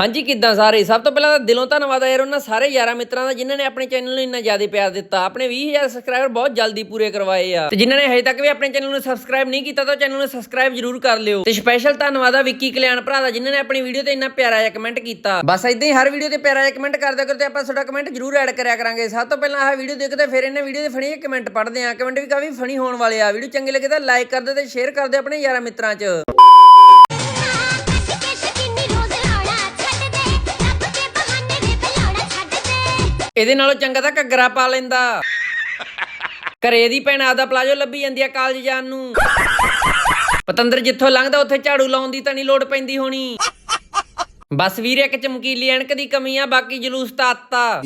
ਹਾਂਜੀ, ਕਿੱਦਾਂ ਸਾਰੇ? ਸਭ ਤੋਂ ਪਹਿਲਾਂ ਤਾਂ ਦਿਲੋਂ ਧੰਨਵਾਦ ਆ ਯਾਰ ਉਹਨਾਂ ਸਾਰੇ ਯਾਰਾਂ ਮਿੱਤਰਾਂ ਦਾ, ਜਿਨ੍ਹਾਂ ਨੇ ਆਪਣੇ ਚੈਨਲ ਨੂੰ ਇੰਨਾ ਜ਼ਿਆਦਾ ਪਿਆਰ ਦਿੱਤਾ। ਆਪਣੇ 20000 ਸਬਸਕ੍ਰਾਈਬਰ ਬਹੁਤ ਜਲਦੀ ਪੂਰੇ ਕਰਵਾਏ ਆ। ਤੇ ਜਿਨ੍ਹਾਂ ਨੇ ਹਜੇ ਤੱਕ ਵੀ ਆਪਣੇ ਚੈਨਲ ਨੂੰ ਸਬਸਕ੍ਰਾਈਬ ਨਹੀਂ ਕੀਤਾ ਤਾਂ ਚੈਨਲ ਨੂੰ ਸਬਸਕ੍ਰਾਈਬ ਜ਼ਰੂਰ ਕਰ ਲਿਓ। ਤੇ ਸਪੈਸ਼ਲ ਧੰਨਵਾਦ ਆ ਵਿੱਕੀ ਕਲਿਆਣ ਭਰਾ ਦਾ, ਜਿਨ੍ਹਾਂ ਨੇ ਆਪਣੀ ਵੀਡੀਓ ਤੇ ਇੰਨਾ ਪਿਆਰਾ ਜਿਹਾ ਕਮੈਂਟ ਕੀਤਾ। ਬਸ ਇਦਾਂ ਹੀ ਹਰ ਵੀਡੀਓ ਤੇ ਪਿਆਰਾ ਜਿਹਾ ਕਮੈਂਟ ਕਰਦਿਆ ਕਰੋ ਤੇ ਆਪਾਂ ਤੁਹਾਡਾ ਕਮੈਂਟ ਜ਼ਰੂਰ ਐਡ ਕਰਿਆ ਕਰਾਂਗੇ। ਸਭ ਤੋਂ ਪਹਿਲਾਂ ਆਹ ਵੀਡੀਓ ਦੇਖਦੇ ਫਿਰ ਇਹਨਾਂ ਵੀਡੀਓ ਦੇ ਫਨੀ ਕਮੈਂਟ ਪੜ੍ਹਦੇ ਆ। ਕਮੈਂਟ ਵੀ ਕਾਫੀ ਫਣੀ ਹੋਣ ਵਾਲੇ ਆ। ਵੀਡੀਓ ਚੰਗੀ ਲੱਗੇ ਤਾਂ ਲਾਈਕ ਕਰ ਦਿਓ ਤੇ ਸ਼ੇਅਰ ਕਰ ਦਿਓ ਆਪਣੇ ਯਾਰਾਂ ਮਿੱਤਰਾਂ 'ਚ। ਇਹਦੇ ਨਾਲੋਂ ਚੰਗਾ ਤਾਂ ਘੱਗਰਾ ਪਾ ਲੈਂਦਾ। ਘਰੇ ਦੀ ਭੈਣ ਆਦਾ ਪਲਾਜੋ ਲੱਭੀ ਜਾਂਦੀ ਆ ਕਾਲਜ ਜਾਣ ਨੂੰ। ਪਤੰਦਰ ਜਿੱਥੋਂ ਲੰਘਦਾ ਉੱਥੇ ਝਾੜੂ ਲਾਉਣ ਦੀ ਤਾਂ ਨਹੀਂ ਲੋੜ ਪੈਂਦੀ ਹੋਣੀ। ਬਸ ਵੀਰੇ ਇੱਕ ਚਮਕੀਲੀ ਐਨਕ ਦੀ ਕਮੀ ਆ ਬਾਕੀ ਜਲੂਸ ਤਾਂ ਆਤਾ।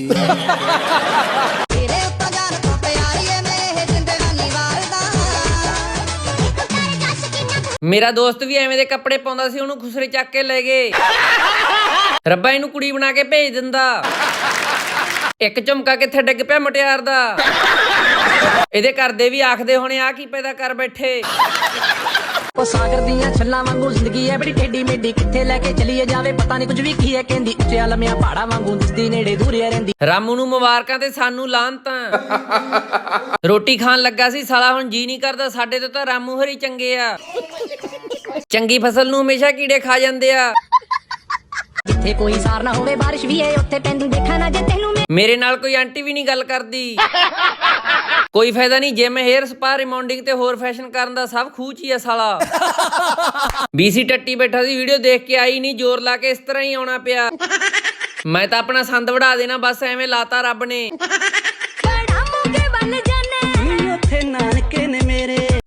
ਮੇਰਾ ਦੋਸਤ ਵੀ ਐਵੇਂ ਦੇ ਕੱਪੜੇ ਪਾਉਂਦਾ ਸੀ ਉਹਨੂੰ ਖੁਸਰੇ ਚੱਕ ਕੇ ਲੈ ਗਏ। ਰੱਬਾ ਇਹਨੂੰ ਕੁੜੀ ਬਣਾ ਕੇ ਭੇਜ ਦਿੰਦਾ। ਇੱਕ ਝੁਮਕਾ ਕਿੱਥੇ ਡਿੱਗ ਪਿਆ ਮੁਟਿਆਰ ਦਾ? ਇਹਦੇ ਘਰ ਦੇ ਵੀ ਆਖਦੇ ਹੋਣੇ ਆ ਕੀ ਪੈਦਾ ਕਰ ਬੈਠੇ? ਉਹ ਸਾਗਰ ਦੀਆਂ ਛੱਲਾਂ ਵਾਂਗੂ ਜ਼ਿੰਦਗੀ ਐ ਬੜੀ ਟੇਢੀ ਮੇਢੀ। ਕਿੱਥੇ ਲੈ ਕੇ ਚਲੀਏ ਜਾਵੇ ਪਤਾ ਨਹੀਂ ਕੁਝ ਵੀ ਕੀ ਐ ਕਹਿੰਦੀ। ਉੱਚੇ ਲੰਮਿਆਂ ਪਹਾੜਾਂ ਵਾਂਗੂ ਦਿਸਦੀ ਨੇੜੇ ਦੂਰੇ ਰਹਿੰਦੀ। ਰਾਮੂ ਨੂੰ ਮੁਬਾਰਕਾਂ ਤੇ ਸਾਨੂੰ ਲਾਂਤਾਂ ਰੋਟੀ ਖਾਣ ਲੱਗਾ ਸੀ ਸਾਲਾ ਹੁਣ ਜੀ ਨਹੀਂ ਕਰਦਾ ਸਾਡੇ ਤੋਂ ਤਾਂ ਰਾਮੂ ਹਰੀ ਚੰਗੇ ਆ। ਚੰਗੀ ਫਸਲ ਨੂੰ ਹਮੇਸ਼ਾ ਕੀੜੇ ਖਾ ਜਾਂਦੇ ਆ। ਜਿੱਥੇ ਕੋਈ ਸਾਰ ਨਾ ਹੋਵੇ ਬਾਰਿਸ਼ ਵੀ ਏ ਉੱਥੇ ਪੈਂਦੀ ਦੇਖਾ ਨਾ ਜੇ ਤੈਨੂੰ ਮੈਂ ਮੇਰੇ ਨਾਲ ਕੋਈ ਆਂਟੀ ਵੀ ਨਹੀਂ ਗੱਲ ਕਰਦੀ। ਕੋਈ ਫਾਇਦਾ ਨਹੀਂ ਜਿਮ ਹੇਅਰ ਸਪਾ ਰਿਮਾਉਂਡਿੰਗ ਤੇ ਹੋਰ ਫੈਸ਼ਨ ਕਰਨ ਦਾ ਸਭ ਖੂਚ ਹੀ ਆ ਸਾਲਾ। ਬੀਸੀ ਟੱਟੀ ਬੈਠਾ ਸੀ ਵੀਡੀਓ ਦੇਖ ਕੇ ਆਈ ਨਹੀਂ ਜ਼ੋਰ ਲਾ ਕੇ ਇਸ ਤਰ੍ਹਾਂ ਹੀ ਆਉਣਾ ਪਿਆ। ਮੈਂ ਤਾਂ ਆਪਣਾ ਸੰਦ ਵੜਾ ਦੇਣਾ ਬਸ ਐਵੇਂ ਲਾਤਾ ਰੱਬ ਨੇ।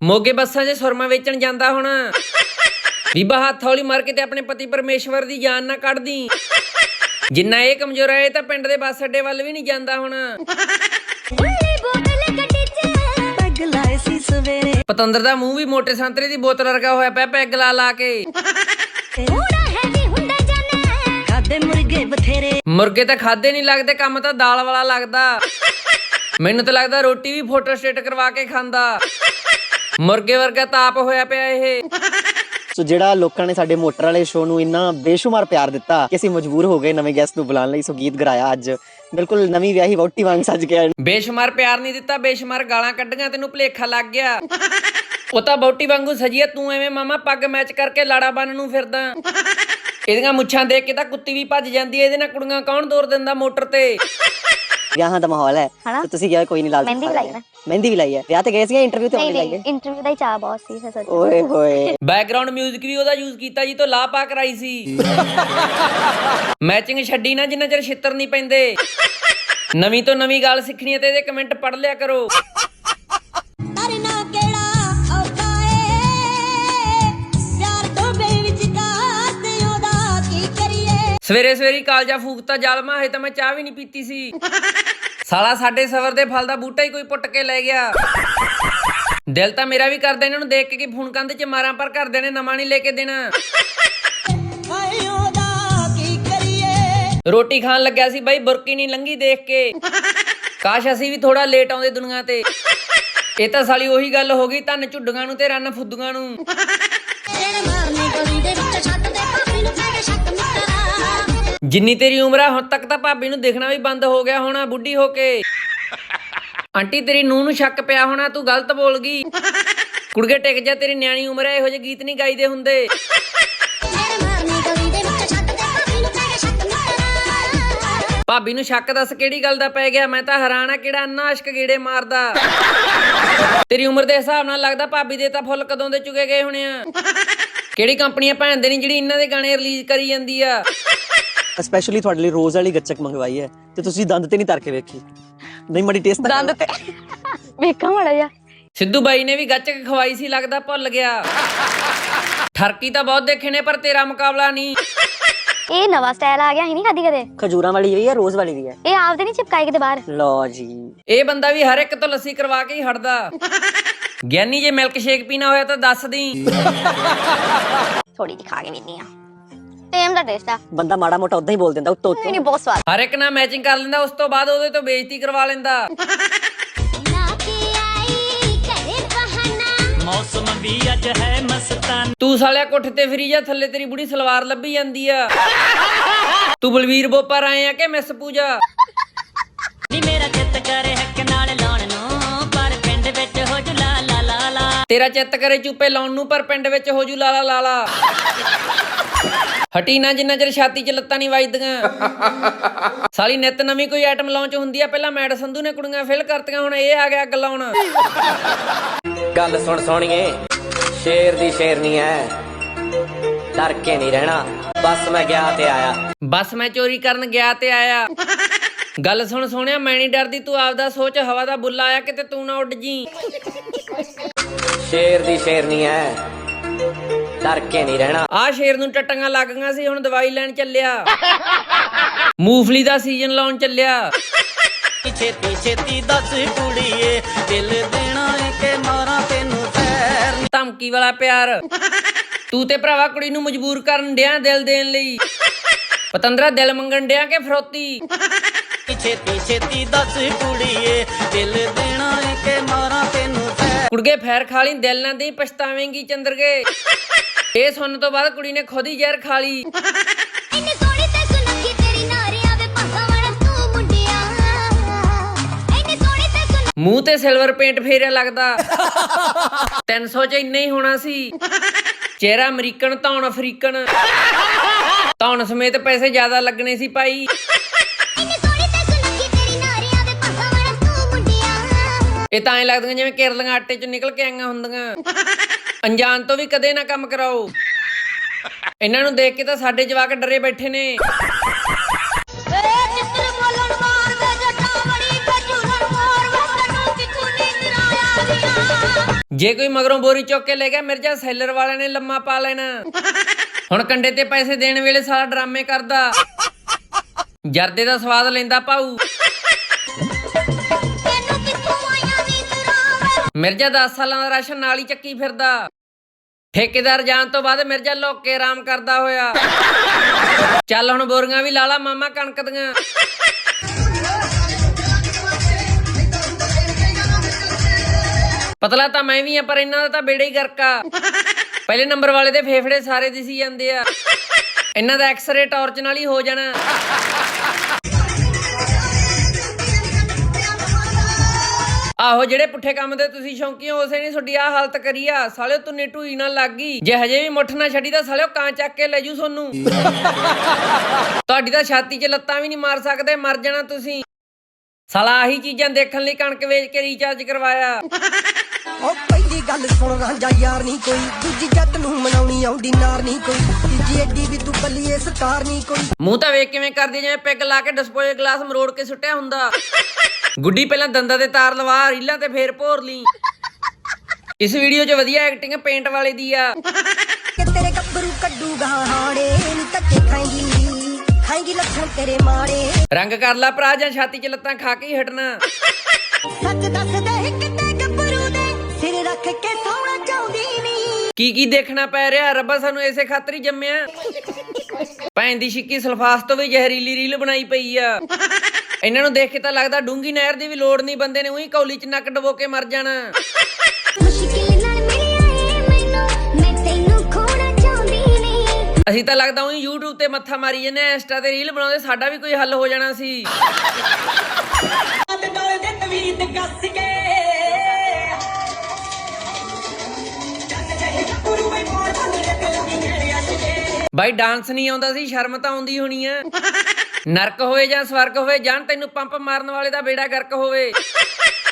ਮੋਗੇ ਬੱਸਾਂ 'ਚ ਸੁਰਮਾ ਵੇਚਣ ਜਾਂਦਾ ਹੁਣ। ਬੀਬਾ ਹੱਥ ਹੌਲੀ ਮਾਰ ਕੇ ਤੇ ਆਪਣੇ ਪਤੀ ਪਰਮੇਸ਼ਵਰ ਦੀ ਜਾਨ ਨਾ ਕੱਢਦੀ ਜਿੰਨਾ ਇਹ ਕਮਜ਼ੋਰ ਹੈ ਇਹ ਤਾਂ ਪਿੰਡ ਦੇ ਬੱਸ ਅੱਡੇ ਵੱਲ ਵੀ ਨਹੀਂ ਜਾਂਦਾ ਹੁਣ। ਪਤੰਦਰ ਦਾ ਮੂੰਹ ਵੀ ਮੋਟੇ ਸੰਤਰੇ ਦੀ ਬੋਤਲ ਵਰਗਾ ਹੋਇਆ ਪਿਆ ਪੈਗ ਲਾ ਲਾ ਕੇ। ਮੁਰਗੇ ਤਾਂ ਖਾਦੇ ਨਹੀਂ ਲੱਗਦੇ ਕੰਮ ਤਾਂ ਦਾਲ ਵਾਲਾ ਲੱਗਦਾ। ਮੈਨੂੰ ਤਾਂ ਲੱਗਦਾ ਰੋਟੀ ਵੀ ਫੋਟੋ ਸਟੇਟ ਕਰਵਾ ਕੇ ਖਾਂਦਾ। ਮੁਰਗੇ ਵਰਗਾ ਤਾਪ ਹੋਇਆ ਪਿਆ ਇਹ। ਸੋ ਜਿਹੜਾ ਲੋਕਾਂ ਨੇ ਸਾਡੇ ਮੋਟਰ ਵਾਲੇ ਸ਼ੋਅ ਨੂੰ ਇੰਨਾ ਬੇਸ਼ੁਮਾਰ ਪਿਆਰ ਦਿੱਤਾ ਕਿ ਅਸੀਂ ਮਜਬੂਰ ਹੋ ਗਏ ਨਵੇਂ ਗੈਸਟ ਨੂੰ ਬੁਲਾਉਣ ਲਈ, ਸੋ ਗੀਤ ਗਰਾਇਆ ਅੱਜ। ਬਿਲਕੁਲ ਨਵੀਂ ਵਿਆਹੀ ਵਹੁਟੀ ਵਾਂਗ ਸੱਜ ਕੇ ਬੇਸ਼ੁਮਾਰ ਪਿਆਰ ਨਹੀਂ ਦਿੱਤਾ, ਬੇਸ਼ੁਮਾਰ ਗਾਲਾਂ ਕੱਢੀਆਂ, ਤੈਨੂੰ ਭੁਲੇਖਾ ਲੱਗ ਗਿਆ। ਉਹ ਤਾਂ ਬੌਟੀ ਵਾਂਗੂ ਸਜੀਆ ਤੂੰ ਐਵੇਂ ਮਾਮਾ ਪੱਗ ਮੈਚ ਕਰਕੇ ਲਾੜਾ ਬੰਨ ਨੂੰ ਫਿਰਦਾ। ਇਹਦੀਆਂ ਮੁੱਛਾਂ ਦੇਖ ਕੇ ਤਾਂ ਕੁੱਤੀ ਵੀ ਭੱਜ ਜਾਂਦੀ ਐ ਇਹਦੇ ਨਾਲ ਕੁੜੀਆਂ ਕੌਣ ਦੌਰ ਦਿੰਦਾ ਮੋਟਰ ਤੇ? ਵਿਆਹਾਂ ਦਾ ਮਾਹੌਲ ਹੈ। ਹਨਾ? ਤੇ ਤੁਸੀਂ ਕਿਹਾ ਕੋਈ ਨਹੀਂ ਲਾਲ ਮਹਿੰਦੀ ਵੀ ਲਾਈ ਮੈਂ। ਮਹਿੰਦੀ ਵੀ ਲਾਈ ਹੈ। ਵਿਆਹ ਤੇ ਗਏ ਸੀਗੇ ਇੰਟਰਵਿਊ ਤੇ ਨਹੀਂ ਲਾਈ ਨਹੀਂ ਹੈ ਇੰਟਰਵਿਊ ਦਾ ਹੀ ਚਾਹ ਬਹੁਤ ਸੀ ਫਿਰ ਸੋਚਿਆ। ਓਏ ਹੋਏ। ਬੈਕਗ੍ਰਾਉਂਡ 뮤직 ਵੀ ਉਹਦਾ ਯੂਜ਼ ਕੀਤਾ ਜੀ ਤੋਂ ਲਾ ਪਾ ਕਰਾਈ ਸੀ। ਮੈਚਿੰਗ ਛੱਡੀ ਨਾ ਜਿੰਨਾ ਚਿਰ ਛਿੱਤਰ ਨਹੀਂ ਪੈਂਦੇ। ਨਵੀਂ ਤੋਂ ਨਵੀਂ ਗੱਲ ਸਿੱਖਣੀ ਹੈ ਤੇ ਇਹਦੇ ਕਮੈਂਟ ਪੜ੍ਹ ਲਿਆ ਕਰੋ। ਸਵੇਰੇ ਸਵੇਰੀ ਕਾਲਜਾ ਫੂਕਤਾ ਜਾਲਮਾ ਹੈ ਤਾਂ ਮੈਂ ਚਾਹ ਵੀ ਨਹੀਂ ਪੀਤੀ ਸੀ। ਸਾਲਾ ਸਾਡੇ ਸਵਰ ਦੇ ਫਲ ਦਾ ਬੂਟਾ ਹੀ ਕੋਈ ਪੁੱਟ ਕੇ ਲੈ ਗਿਆ। ਦਿਲ ਤਾਂ ਮੇਰਾ ਵੀ ਕਰਦਾ ਇਹਨਾਂ ਨੂੰ ਦੇਖ ਕੇ ਕਿ ਫੋਨ ਕੰਧ 'ਚ ਮਾਰਾਂ ਪਰ ਘਰਦਿਆਂ ਨੇ ਨਵਾਂ ਨਹੀਂ ਲੈ ਕੇ ਦੇਣਾ। ਰੋਟੀ ਖਾਣ ਲੱਗਿਆ ਸੀ ਬਾਈ, ਬੁਰਕੀ ਨਹੀਂ ਲੰਗੀ ਦੇਖ ਕੇ। ਕਾਸ਼ ਅਸੀਂ ਵੀ ਥੋੜਾ ਲੇਟ ਆਉਂਦੇ ਦੁਨੀਆ ਤੇ। ਇਹ ਤਾਂ ਸਾਲੀ ਉਹੀ ਗੱਲ ਹੋ ਗਈ, ਧੰਨ ਝੁੱਡੀਆਂ ਨੂੰ ਤੇ ਰੰਨ ਫੁੱਦੂਆਂ ਨੂੰ। ਜਿੰਨੀ ਤੇਰੀ ਉਮਰ ਆ, ਹੁਣ ਤੱਕ ਤਾਂ ਭਾਬੀ ਨੂੰ ਦੇਖਣਾ ਵੀ ਬੰਦ ਹੋ ਗਿਆ ਹੋਣਾ, ਬੁੱਢੀ ਹੋ ਕੇ। ਆਂਟੀ, ਤੇਰੀ ਨੂੰਹ ਨੂੰ ਸ਼ੱਕ ਪਿਆ ਹੋਣਾ, ਤੂੰ ਗਲਤ ਬੋਲ ਗਈ। ਕੁੜਗੇ ਟਿਕ ਜਾ, ਤੇਰੀ ਨਿਆਣੀ ਉਮਰ ਹੈ ਇਹੋ ਜਿਹੇ ਗੀਤ ਨਹੀਂ ਗਾਈਦੇ ਹੁੰਦੇ। ਦੇ ਵਿੱਚ ਭਾਬੀ ਨੂੰ ਸ਼ੱਕ ਦੱਸ ਕਿਹੜੀ ਗੱਲ ਦਾ ਪੈ ਗਿਆ, ਮੈਂ ਤਾਂ ਹੈਰਾਨ ਆ, ਕਿਹੜਾ ਅੰਨਾ ਅਸ਼ਕ ਗੇੜੇ ਮਾਰਦਾ। ਤੇਰੀ ਉਮਰ ਦੇ ਹਿਸਾਬ ਨਾਲ ਲੱਗਦਾ ਭਾਬੀ ਦੇ ਤਾਂ ਫੁੱਲ ਕਦੋਂ ਦੇ ਚੁਗੇ ਗਏ ਹੋਣੇ ਆ। ਕਿਹੜੀ ਕੰਪਨੀਆਂ ਭੈਣ ਦੇ ਨਹੀਂ, ਜਿਹੜੀ ਇਹਨਾਂ ਦੇ ਗਾਣੇ ਰਿਲੀਜ਼ ਕਰੀ ਜਾਂਦੀ ਆ। ਸਪੈਸ਼ਲੀ ਤੁਹਾਡੇ ਲਈ ਰੋਜ਼ ਵਾਲੀ ਗੱਚਕ ਮੰਗਵਾਈ ਹੈ ਤੇ ਤੁਸੀਂ ਦੰਦ ਤੇ ਨਹੀਂ ਤਰ ਕੇ ਵੇਖੀ। ਨਹੀਂ ਮੜੀ ਟੇਸਟ ਦੰਦ ਤੇ ਵੇਖਾਂ ਮੜਾ ਜਾ ਸਿੱਧੂ ਬਾਈ ਨੇ ਵੀ ਗੱਚਕ ਖਵਾਈ ਸੀ ਲੱਗਦਾ ਭੁੱਲ ਗਿਆ। ਠਰਕੀ ਤਾਂ ਬਹੁਤ ਦੇਖੇ ਨੇ ਪਰ ਤੇਰਾ ਮੁਕਾਬਲਾ ਨਹੀਂ। ਇਹ ਨਵਾਂ ਸਟਾਈਲ ਆ ਗਿਆ ਹੀ ਨਹੀਂ ਕਦੀ ਕਦੇ? ਖਜੂਰਾਂ ਵਾਲੀ ਵੀ ਹੈ ਰੋਜ਼ ਵਾਲੀ ਵੀ ਹੈ। ਇਹ ਆਪਦੇ ਨਹੀਂ ਚਿਪਕਾਏ ਕਿਤੇ ਬਾਹਰ? ਲਓ ਜੀ। ਇਹ ਬੰਦਾ ਵੀ ਹਰ ਇੱਕ ਤੋਂ ਲੱਸੀ ਕਰਵਾ ਕੇ ਹੀ ਹਟਦਾ। ਗਿਆਨੀ ਜੇ ਮਿਲਕ ਸ਼ੇਕ ਪੀਣਾ ਹੋਇਆ ਤਾਂ ਦੱਸ ਦੀ। ਥੋੜੀ ਜਿਹੀ ਖਾ ਕੇ ਵੇਖਨੀ ਆ ਸੇਮ ਦਾ ਟੇਸਟ ਆ। ਬੰਦਾ ਮਾੜਾ ਮੋਟਾ ਉਦਾਂ ਹੀ ਬੋਲ ਦਿੰਦਾ ਉੱਤੋਂ ਨਹੀਂ ਨਹੀਂ ਬਹੁਤ ਸਵਾਦ। ਹਰ ਇੱਕ ਨਾਲ ਮੈਚਿੰਗ ਕਰ ਲੈਂਦਾ ਉਸ ਤੋਂ ਬਾਅਦ ਉਹਦੇ ਤੋਂ ਬੇਇੱਜ਼ਤੀ ਕਰਵਾ ਲੈਂਦਾ। ਨਾ ਕੇ ਆਈ ਘਰੇ ਬਹਾਨਾ। ਮੌਸਮ ਵੀ ਅੱਜ ਹੈ ਮਸਤਾਨ। ਤੂੰ ਸਾਲਿਆ ਕੋਠੇ ਤੇ ਫਰੀ ਜਾ ਥੱਲੇ ਤੇਰੀ ਬੁੜੀ ਸਲਵਾਰ ਲੱਭੀ ਜਾਂਦੀ ਆ। ਤੂੰ ਬਲਵੀਰ ਬੋਪਰ ਆਏ ਆ ਕਿ ਮਿਸ ਪੂਜਾ? ਨੀ ਮੇਰਾ ਚਿੱਤ ਕਰੇ ਹੱਕ ਨਾਲ ਲਾਉਣ ਨੂੰ ਪਰ ਪਿੰਡ ਵਿੱਚ ਹੋ ਜੂ ਲਾ ਲਾ ਲਾ ਲਾ। ਤੇਰਾ ਚਿੱਤ ਕਰੇ ਚੂਪੇ ਲਾਉਣ ਨੂੰ ਪਰ ਪਿੰਡ ਵਿੱਚ ਹੋ ਜੂ ਲਾਲਾ ਲਾਲਾ ਹਟੀ ਨਾ ਜਿੰਨਾ ਚਿਰ ਛਾਤੀ 'ਚ ਲੱਤਾਂ ਨਹੀਂ ਵੱਜਦੀਆਂ। ਸਾਲੀ ਨਿਤ ਨਵੀਂ ਕੋਈ ਆਈਟਮ ਲਾਂਚ ਹੁੰਦੀ ਆ ਪਹਿਲਾਂ ਮੈਡ ਸੰਧੂ ਨੇ ਕੁੜੀਆਂ ਫਿਲ ਕਰਤੀਆਂ ਹੁਣ ਇਹ ਆ ਗਿਆ ਅੱਗ ਲਾਉਣ। ਗੱਲ ਸੁਣ ਸੋਣੀਏ ਸ਼ੇਰ ਦੀ ਸ਼ੇਰਨੀ ਐ ਡਰ ਕੇ ਨਹੀਂ ਰਹਿਣਾ। ਬਸ ਮੈਂ ਗਿਆ ਤੇ ਆਇਆ। ਬਸ ਮੈਂ ਚੋਰੀ ਕਰਨ ਗਿਆ ਤੇ ਆਇਆ। ਗੱਲ ਸੁਣ ਸੋਹਣਿਆ ਮੈਂ ਨਹੀਂ ਡਰਦੀ ਤੂੰ ਆਪਦਾ ਸੋਚ ਹਵਾ ਦਾ ਬੁੱਲਾ ਆਇਆ ਕਿਤੇ ਤੂੰ ਨਾ ਉੱਡ ਜੀ। ਸ਼ੇਰ ਦੀ ਸ਼ੇਰਨੀ ਐ ਡਰ ਕੇ ਨਹੀਂ ਰਹਿਣਾ। ਆਹ ਸ਼ੇਰ ਨੂੰ ਟੱਟੀਆਂ ਲੱਗ ਗਈਆਂ ਸੀ ਹੁਣ ਦਵਾਈ ਲੈਣ ਚੱਲਿਆ। ਮੂਫਲੀ ਦਾ ਸੀਜ਼ਨ ਲਾਉਣ ਚੱਲਿਆ। ਛੇਤੀ ਛੇਤੀ ਦੱਸ ਕੁੜੀਏ ਦਿਲ ਦੇਣਾ ਏ ਕਿ ਮਾਰਾਂ ਤੈਨੂੰ ਫੈਰ ਧਮਕੀ ਵਾਲਾ ਪਿਆਰ। ਤੂੰ ਤੇ ਭਰਾਵਾ ਕੁੜੀ ਨੂੰ ਮਜਬੂਰ ਕਰਨ ਡਿਆ ਦਿਲ ਦੇਣ ਲਈ। ਪਤੰਦਰਾ ਦਿਲ ਮੰਗਣ ਡਿਆ ਕਿ ਫਰੋਤੀ? ਛੇਤੀ ਛੇਤੀ ਦੱਸ ਕੁੜੀਏ ਦਿਲ ਦੇਣਾ ਏ ਕਿ ਮਾਰਾਂ ਕੁੜਗੇ ਫੈਰ ਖਾ ਲਈ ਦਿਲ ਨਾ ਦੇਈ ਪਛਤਾਵੇਂਗੀ ਚੰਦਰਗੇ। ਇਹ ਸੁਣਨ ਤੋਂ ਬਾਅਦ ਕੁੜੀ ਨੇ ਖੁਦ ਹੀ ਜ਼ਹਿਰ ਖਾ ਲਈ। ਮੂੰਹ ਤੇ ਸਿਲਵਰ ਪੇਂਟ ਫੇਰਿਆ ਲੱਗਦਾ। 300 ਚ ਇੰਨੇ ਹੀ ਹੋਣਾ ਸੀ। ਚਿਹਰਾ ਅਮਰੀਕਨ ਧੌਣ ਅਫਰੀਕਨ। ਧੌਣ ਸਮੇਤ ਪੈਸੇ ਜ਼ਿਆਦਾ ਲੱਗਣੇ ਸੀ ਭਾਈ। ਇਹ ਤਾਂ ਐ ਲੱਗਦੀਆਂ ਜਿਵੇਂ ਕੇਰਲੀਆਂ ਆਟੇ ਚ ਨਿਕਲ ਕੇ ਆਈਆਂ ਹੁੰਦੀਆਂ। ਅਣਜਾਣ ਤੋਂ ਵੀ ਕਦੇ ਨਾ ਕੰਮ ਕਰਾਓ। ਇਹਨਾਂ ਨੂੰ ਦੇਖ ਕੇ ਤਾਂ ਸਾਡੇ ਜਵਾਕ ਡਰੇ ਬੈਠੇ ਨੇ। ਜੇ ਕੋਈ ਮਗਰੋਂ ਬੋਰੀ ਚੁੱਕ ਕੇ ਲੈ ਗਿਆ ਮਿਰਜ਼ਾ ਸੈਲਰ ਵਾਲਿਆਂ ਨੇ ਲੰਮਾ ਪਾ ਲੈਣਾ। ਹੁਣ ਕੰਡੇ ਤੇ ਪੈਸੇ ਦੇਣ ਵੇਲੇ ਸਾਰਾ ਡਰਾਮੇ ਕਰਦਾ। ਜਰਦੇ ਦਾ ਸਵਾਦ ਲੈਂਦਾ ਪਾਉ ਮਿਰਜ਼ਾ 10 ਸਾਲਾਂ ਦਾ ਰਾਸ਼ਨ ਨਾਲ ਹੀ ਚੱਕੀ ਫਿਰਦਾ। ਠੇਕੇਦਾਰ ਜਾਣ ਤੋਂ ਬਾਅਦ ਮਿਰਜ਼ਾ ਲੋਕ ਕੇ ਆਰਾਮ ਕਰਦਾ ਹੋਇਆ। ਚੱਲ ਹੁਣ ਬੋਰੀਆਂ ਵੀ ਲਾਲਾ ਮਾਮਾ ਕਣਕ ਦੀਆਂ। ਪਤਲਾ ਤਾਂ ਮੈਂ ਵੀ ਆ, ਪਰ ਇਹਨਾਂ ਦਾ ਤਾਂ ਬੇੜਾ ਹੀ ਗਰਕਾ ਪਹਿਲੇ ਨੰਬਰ ਵਾਲੇ ਦੇ ਫੇਫੜੇ ਸਾਰੇ ਦਿਸੀ ਜਾਂਦੇ ਆ। ਇਹਨਾਂ ਦਾ ਐਕਸ-ਰੇ ਟਾਰਚ ਨਾਲ ਹੀ ਹੋ ਜਾਣਾ। ਆਹੋ ਜਿਹੜੇ ਪੁੱਠੇ ਕੰਮ ਦੇ ਤੁਸੀਂ ਸ਼ੌਂਕੀ ਹੋ, ਉਸੇ ਨੇ ਤੁਹਾਡੀ ਆ ਹਾਲਤ ਕਰੀ ਆ। ਸਾਲਿਓ ਤੂੰ ਢੂਈ ਨਾਲ ਲੱਗ। ਗਈ ਜੇ ਹਜੇ ਵੀ ਮੁੱਠ ਨਾ ਛੱਡੀ ਤਾਂ ਸਾਲਿਓ ਕਾਂ ਚੱਕ ਕੇ ਲੈ ਜੂ ਸੋਨੂੰ। ਤੁਹਾਡੀ ਤਾਂ ਛਾਤੀ 'ਚ ਲੱਤਾਂ ਵੀ ਨਹੀਂ ਮਾਰ ਸਕਦੇ, ਮਰ ਜਾਣਾ ਤੁਸੀਂ। ਸਾਲਾ ਆਹੀ ਚੀਜ਼ਾਂ ਦੇਖਣ ਲਈ ਕਣਕ ਵੇਚ ਕੇ ਰੀਚਾਰਜ ਕਰਵਾਇਆ। ਉਹ ਪਹਿਲੀ ਗੱਲ ਸੁਣ ਰਾਂਝਾ ਯਾਰ ਨਹੀਂ ਕੋਈ, ਦੂਜੀ ਜੱਟ ਨੂੰ ਮਨਾਉਣੀ ਆਉਂਦੀ ਨਾਰ ਨਹੀਂ ਕੋਈ। ਤੀਜੀ ਐਡੀ ਵੀ ਤੂੰ ਬੱਲੀਏ ਸਟਾਰ ਨਹੀਂ ਕੋਈ। ਮੂੰਹ ਤਾਂ ਵੇਖ ਕਿਵੇਂ ਕਰਦੀ ਜਿਵੇਂ ਪੈਗ ਲਾ ਕੇ ਡਿਸਪੋਜ਼ਲ ਗਲਾਸ ਮਰੋੜ ਕੇ ਸੁੱਟਿਆ ਹੁੰਦਾ। ਗੁੱਡੀ ਪਹਿਲਾਂ ਦੰਦਾਂ ਤੇ ਤਾਰ ਲਵਾ ਰੀਲਾਂ ਤੇ ਫੇਰ ਭੋਰ ਲਈ ਇਸ ਵੀਡੀਓ 'ਚ ਵਧੀਆ ਐਕਟਿੰਗ ਪੇਂਟ ਵਾਲੇ ਦੀ ਆ। ਕਿ ਤੇਰੇ ਗੱਭਰੂ ਕੱਢੂਗਾ ਹਾੜੇ ਨੀ ਧੱਕੇ ਖਾਏਂਗੀ ਖਾਏਂਗੀ ਲੱਖਾਂ ਤੇਰੇ ਮਾਰੇ ਰੰਗ ਕਰ ਲਾ ਭਰਾ ਜਾਂ ਛਾਤੀ 'ਚ ਲੱਤਾਂ ਖਾ ਕੇ ਹੀ ਹਟਣਾ। ਸੱਚ ਦੱਸ ਦੇ ਕਿਤੇ ਗੱਭਰੂ ਦੇ ਸਿਰ ਰੱਖ ਕੇ ਕੀ ਕੀ ਦੇਖਣਾ ਪੈ ਰਿਹਾ? ਰੱਬਾ ਸਾਨੂੰ ਇਸੇ ਖਾਤਰ ਹੀ ਜੰਮਿਆ। ਭੈਣ ਦੀ ਛਿੱਕੀ ਸਲਫਾਸ ਤੋਂ ਵੀ ਜ਼ਹਿਰੀਲੀ ਰੀਲ ਬਣਾਈ ਪਈ ਆ। ਇਹਨਾਂ ਨੂੰ ਦੇਖ ਕੇ ਤਾਂ ਲੱਗਦਾ ਡੂੰਗੀ ਨਹਿਰ ਦੀ ਵੀ ਲੋੜ ਨਹੀਂ, ਬੰਦੇ ਨੇ ਉਹੀ ਕੌਲੀ 'ਚ ਨੱਕ ਡਬੋ ਕੇ ਮਰ ਜਾਣਾ। ਅਸੀਂ ਤਾਂ ਲੱਗਦਾ ਉਹੀ YouTube ਤੇ ਮੱਥਾ ਮਾਰੀ ਜੰਨੇ ਆ, ਇੰਸਟਾ ਤੇ ਰੀਲ ਬਣਾਉਂਦੇ, ਸਾਡਾ ਵੀ ਕੋਈ ਹੱਲ ਹੋ ਜਾਣਾ ਸੀ। ਡੋਲ ਦੇ ਤਵੀਤ ਕੱਸ ਕੇ। ਬਾਈ ਡਾਂਸ ਨਹੀਂ ਆਉਂਦਾ ਸੀ, ਸ਼ਰਮ ਤਾਂ ਆਉਂਦੀ ਹੋਣੀ ਆ। ਨਰਕ ਹੋਵੇ ਜਾਂ ਸਵਰਗ ਹੋਵੇ ਜਾਣ ਤੈਨੂੰ ਪੰਪ ਮਾਰਨ ਵਾਲੇ ਦਾ ਬੇੜਾ ਗਰਕ ਹੋਵੇ।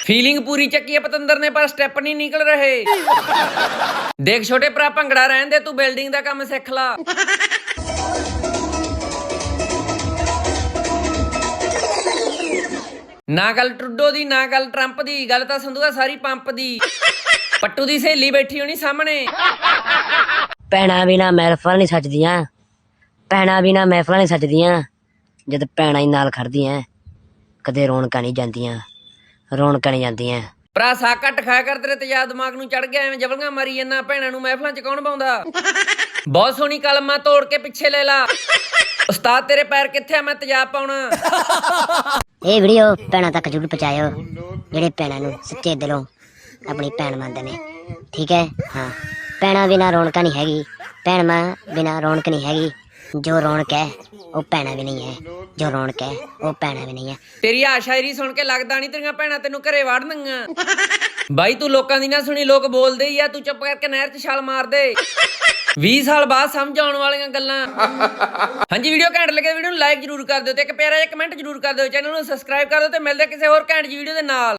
ਫੀਲਿੰਗ ਪੂਰੀ ਚੱਕੀ ਹੈ ਪਤੰਦਰ ਨੇ, ਪਰ ਸਟੈਪ ਨਹੀਂ ਨਿਕਲ ਰਹੇ। ਦੇਖ ਛੋਟੇ ਭਰਾ, ਭੰਗੜਾ ਰਹਿਣ ਦੇ, ਤੂੰ ਬਿਲਡਿੰਗ ਦਾ ਕੰਮ ਸਿੱਖ ਲਾ। ਨਾ ਗੱਲ ਟਰੂਡੋ ਦੀ, ਨਾ ਗੱਲ ਟਰੰਪ ਦੀ, ਗੱਲ ਤਾਂ ਸੰਧੂਆ ਸਾਰੀ ਪੰਪ ਦੀ। ਪੱਟੂ ਦੀ ਸਹੇਲੀ ਬੈਠੀ ਹੋਣੀ ਸਾਹਮਣੇ। ਭੈਣਾਂ ਬਿਨਾ ਮਹਿਫਲਾਂ ਨਹੀਂ ਸੱਜਦੀਆਂ। ਭੈਣਾਂ ਬਿਨਾ ਮਹਿਫਲਾਂ ਨਹੀਂ ਸੱਜਦੀਆਂ। ਜਦ ਭੈਣਾਂ ਹੀ ਨਾਲ ਖੜਦੀਆਂ ਕਦੇ ਰੌਣਕਾਂ ਨਹੀਂ ਜਾਂਦੀਆਂ ਰੌਣਕਾਂ ਨਹੀਂ ਜਾਂਦੀਆਂ। ਭਰਾ ਸਾ ਘੱਟ ਖਾਇਆ ਕਰ ਤੇਰੇ ਤੇਜ਼ਾਬ ਦਿਮਾਗ ਨੂੰ ਚੜ ਗਿਆ ਐਵੇਂ ਜਵਲੀਆਂ ਮਾਰੀ ਜੰਨਾ ਭੈਣਾਂ ਨੂੰ ਮਹਿਫਲਾਂ ਚ ਕੌਣ ਪਾਉਂਦਾ? ਬਹੁਤ ਸੋਹਣੀ ਕਲਮਾਂ ਤੋੜ ਕੇ ਪਿੱਛੇ ਲੈ ਲਾ। ਉਸਤਾਦ ਤੇਰੇ ਪੈਰ ਕਿੱਥੇ ਆ ਮੈਂ ਤੇਜ਼ਾਬ ਪਾਉਣਾ। ਇਹ ਵੀਡੀਓ ਭੈਣਾਂ ਤੱਕ ਜ਼ਰੂਰ ਪਹੁੰਚਾਇਓ ਜਿਹੜੇ ਭੈਣਾਂ ਨੂੰ ਸੱਚੇ ਦਿਲੋਂ ਆਪਣੀ ਭੈਣ ਮੰਨਦੇ ਨੇ। ਠੀਕ ਹੈ? ਹਾਂ। ਭੈਣਾਂ ਬਿਨਾ ਰੌਣਕਾਂ ਨਹੀਂ ਹੈਗੀ, ਭੈਣ ਮਾਂ ਬਿਨਾ ਰੌਣਕ ਨਹੀਂ ਹੈਗੀ। ਜੋ ਰੌਣਕ ਹੈ, ਉਹ ਭੈਣਾਂ ਵੀ ਨਹੀਂ ਹੈ। ਜੋ ਰੌਣਕ ਹੈ, ਉਹ ਭੈਣਾਂ ਵੀ ਨਹੀਂ ਹੈ। ਤੇਰੀ ਆ ਸ਼ਾਇਰੀ ਸੁਣ ਕੇ ਲੱਗਦਾ ਨਹੀਂ ਤੇਰੀਆਂ ਭੈਣਾਂ ਤੈਨੂੰ ਘਰੇ ਵੜਨਗੀਆਂ। ਬਾਈ, ਤੂੰ ਲੋਕਾਂ ਦੀ ਨਾ ਸੁਣੀ, ਲੋਕ ਬੋਲਦੇ ਹੀ ਆ, ਤੂੰ ਚੁੱਪ ਕਰਕੇ ਨਹਿਰ 'ਚ ਛਾਲ ਮਾਰ ਦੇ। 20 ਸਾਲ ਬਾਅਦ ਸਮਝ ਆਉਣ ਵਾਲੀਆਂ ਗੱਲਾਂ। ਹਾਂਜੀ ਵੀਡੀਓ ਘੈਂਟ ਲੱਗੇ ਵੀਡੀਓ ਨੂੰ ਲਾਈਕ ਜਰੂਰ ਕਰ ਦਿਓ ਤੇ ਇੱਕ ਪਿਆਰਾ ਜਿਹਾ ਕਮੈਂਟ ਜਰੂਰ ਕਰ ਦਿਓ ਚੈਨਲ ਨੂੰ ਸਬਸਕ੍ਰਾਈਬ ਕਰ ਦਿਓ ਤੇ ਮਿਲਦੇ ਕਿਸੇ ਹੋਰ ਘੈਂਟ ਜੀ ਵੀਡੀਓ ਦੇ ਨਾਲ।